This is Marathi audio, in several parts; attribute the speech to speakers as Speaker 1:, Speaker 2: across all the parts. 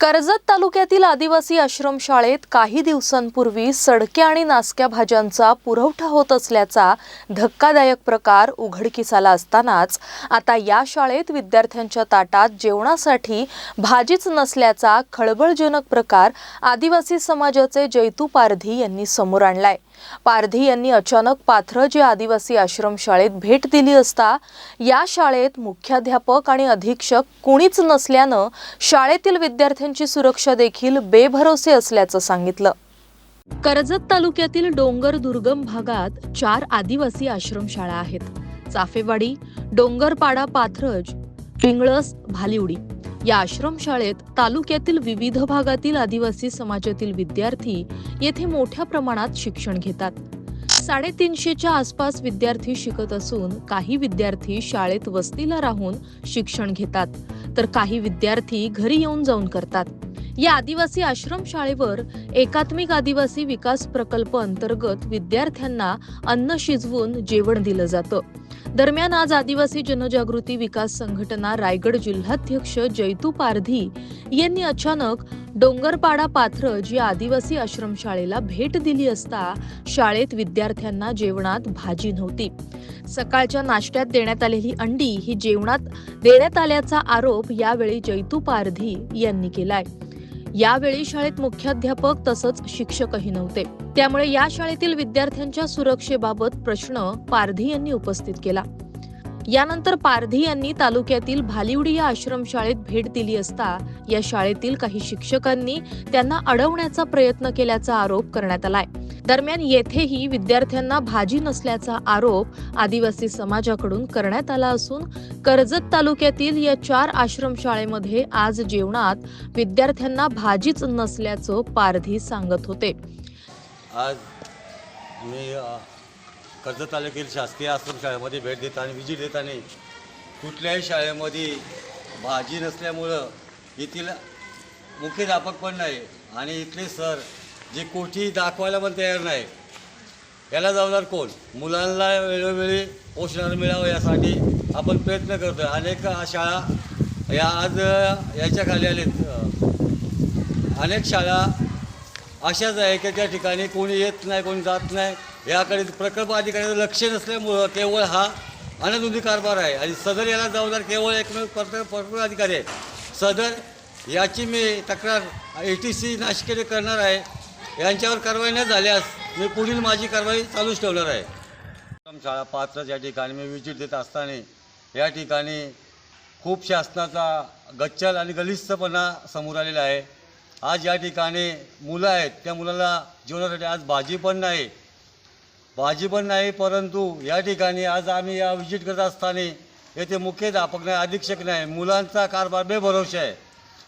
Speaker 1: कर्जत तालुक्यातील आदिवासी आश्रमशाळेत काही दिवसांपूर्वी सडक्या आणि नासक्या भाज्यांचा पुरवठा होत असल्याचा धक्कादायक प्रकार उघडकीस आला असतानाच आता या शाळेत विद्यार्थ्यांच्या ताटात जेवणासाठी भाजीच नसल्याचा खळबळजनक प्रकार आदिवासी समाजाचे जैतू पारधी यांनी समोर आणलाय. पारधी यांनी अचानक पाथरज जे आदिवासी आश्रमशाळेत भेट दिली असता या शाळेत मुख्याध्यापक आणि अधीक्षक कुणीच नसल्यानं शाळेतील विद्यार्थ्यांची शेतकऱ्यांची सुरक्षा देखील बेभरोसे असल्याचं सांगितलं. कर्जत तालुक्यातील डोंगर दुर्गम भागात चार आदिवासी आश्रमशाळा आहेत. चाफेवाडी डोंगरपाडा पाथरज पिंगळस भालिवडी. या आश्रमशाळेत तालुक्यातील विविध भागातील आदिवासी समाजातील विद्यार्थी येथे मोठ्या प्रमाणात शिक्षण घेतात. साडेतीनशेच्या आसपास विद्यार्थी शिकत असून काही विद्यार्थी शाळेत वस्तीला राहून शिक्षण घेतात. तर काही विद्यार्थी घरी येऊन जाऊन करतात. या आदिवासी आश्रमशाळेवर एकात्मिक आदिवासी विकास प्रकल्प अंतर्गत विद्यार्थ्यांना अन्न शिजवून जेवण दिलं जातं. दरम्यान आज आदिवासी जनजागृती विकास संघटना रायगड जिल्हाध्यक्ष जैतू पारधी यांनी अचानक डोंगरपाडा पाथरज या आदिवासी आश्रमशाळेला भेट दिली असता शाळेत विद्यार्थ्यांना जेवणात भाजी नव्हती. सकाळच्या नाश्त्यात देण्यात आलेली अंडी ही जेवणात देण्यात आल्याचा आरोप यावेळी जैतू पारधी यांनी केलाय. यावेळी शाळेत मुख्याध्यापक तसंच शिक्षकही नव्हते. त्यामुळे या शाळेतील विद्यार्थ्यांच्या सुरक्षेबाबत प्रश्न पारधी यांनी उपस्थित केला. यानंतर पारधी यांनी तालुक्यातील भालिवडी या आश्रमशाळेत भेट दिली असता या शाळेतील काही शिक्षकांनी त्यांना अडवण्याचा प्रयत्न केल्याचा आरोप करण्यात आलाय. दरम्यान येथेही विद्यार्थ्यांना भाजी नसल्याचा आरोप आदिवासी समाजाकडून करण्यात आला असून कर्जत तालुक्यातील या चार आश्रमशाळेमध्ये आज जेवणात विद्यार्थ्यांना भाजीच नसल्याचं पारधी सांगत होते.
Speaker 2: आज मी कर्जत तालुक्यातील शासकीय आश्रमशाळेमध्ये भेट देताना विजिट देताना कुठल्याही शाळेमध्ये भाजी नसल्यामुळं येथील मुख्याध्यापक पण नाही आणि इथले सर जे कोठी दाखवायला पण तयार नाही. याला जबाबदार कोण? मुलांना वेळोवेळी पोषण मिळावं यासाठी आपण प्रयत्न करतो आहे अनेक शाळा या आज याच्याखाली याच्या खाली आलेत. अनेक शाळा अशाच आहे की त्या ठिकाणी कोणी येत नाही कोणी जात नाही. याकडे प्रकल्प अधिकाऱ्याचं लक्ष नसल्यामुळं केवळ हा अनधुनी कारभार आहे. आणि सदर याला जबाबदार केवळ एकमेव प्रकल्प प्रकल्प अधिकारी आहे. सदर याची मी तक्रार ए टी सी नाशिकेने करणार आहे. यांच्यावर कारवाई न झाल्यास मी पुढील माझी कारवाई चालूच ठेवणार आहे. शाळा पात्रच या ठिकाणी मी विजिट देत असताना या ठिकाणी खूप शासनाचा गच्चल आणि गलिस्तपणा समोर आलेला आहे. आज या ठिकाणी मुलं आहेत त्या मुलाला जेवणासाठी आज भाजी पण नाही. भाजी पण नाही परंतु या ठिकाणी आज आम्ही या विजिट करत असताना येथे मुख्याध्यापक नाही अधीक्षक नाही मुलांचा कारभार बेभरोशा आहे.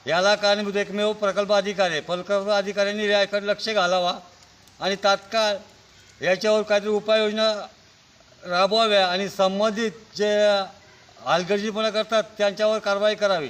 Speaker 2: याला कारणीभूत एकमेव प्रकल्प अधिकारी आहे प्रकल्प अधिकाऱ्यांनी याकडे लक्ष घालावा आणि तात्काळ याच्यावर काहीतरी उपाययोजना राबवाव्या आणि संबंधित जे हलगर्जीपणा करतात त्यांच्यावर कारवाई करावी.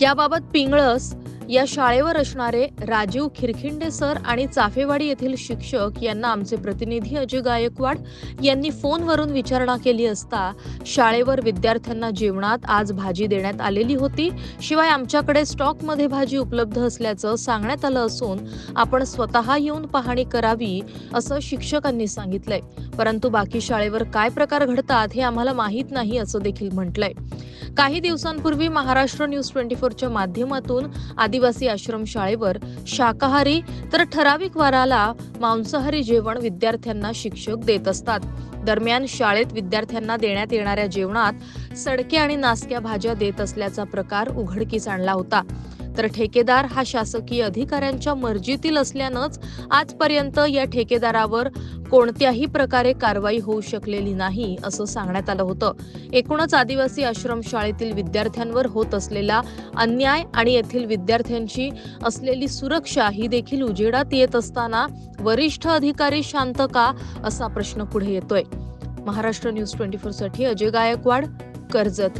Speaker 1: याबाबत पिंगळस या शाळेवर असणारे राजीव खिरखिंडे सर आणि चाफेवाडी येथील शिक्षक यांना आमचे प्रतिनिधी अजय गायकवाड यांनी फोनवरून विचारणा केली असता शाळेवर विद्यार्थ्यांना जेवणात आज भाजी देण्यात आलेली होती. शिवाय आमच्याकडे स्टॉकमध्ये भाजी उपलब्ध असल्याचं सांगण्यात आलं असून आपण स्वतः येऊन पाहणी करावी असं शिक्षकांनी सांगितलंय. परंतु बाकी शाळेवर काय प्रकार घडतात हे आम्हाला माहीत नाही असं देखील म्हटलंय. काही दिवसांपूर्वी महाराष्ट्र न्यूज ट्वेंटी फोरच्या माध्यमातून आदिवासी आश्रम शाळेवर शाकाहारी तर ठराविक वाराला मांसाहारी जेवण विद्यार्थ्यांना शिक्षक देत असतात. दरम्यान शाळेत विद्यार्थ्यांना देण्यात येणाऱ्या जेवणात सडके आणि नासक्या भाज्या देत असल्याचा प्रकार उघडकीस आणला होता. तर ठेकेदार हा शासकीय अधिकाऱ्यांच्या मर्जीतील असल्यानंच आजपर्यंत या ठेकेदारावर कोणत्याही प्रकारे कारवाई होऊ शकलेली नाही असं सांगण्यात आलं होतं. एकूणच आदिवासी आश्रमशाळेतील विद्यार्थ्यांवर होत असलेला अन्याय आणि येथील विद्यार्थ्यांची असलेली सुरक्षा ही देखील उजेडात येत असताना वरिष्ठ अधिकारी शांत का असा प्रश्न पुढे येतोय. महाराष्ट्र न्यूज ट्वेंटी फोरसाठी अजय गायकवाड कर्जत.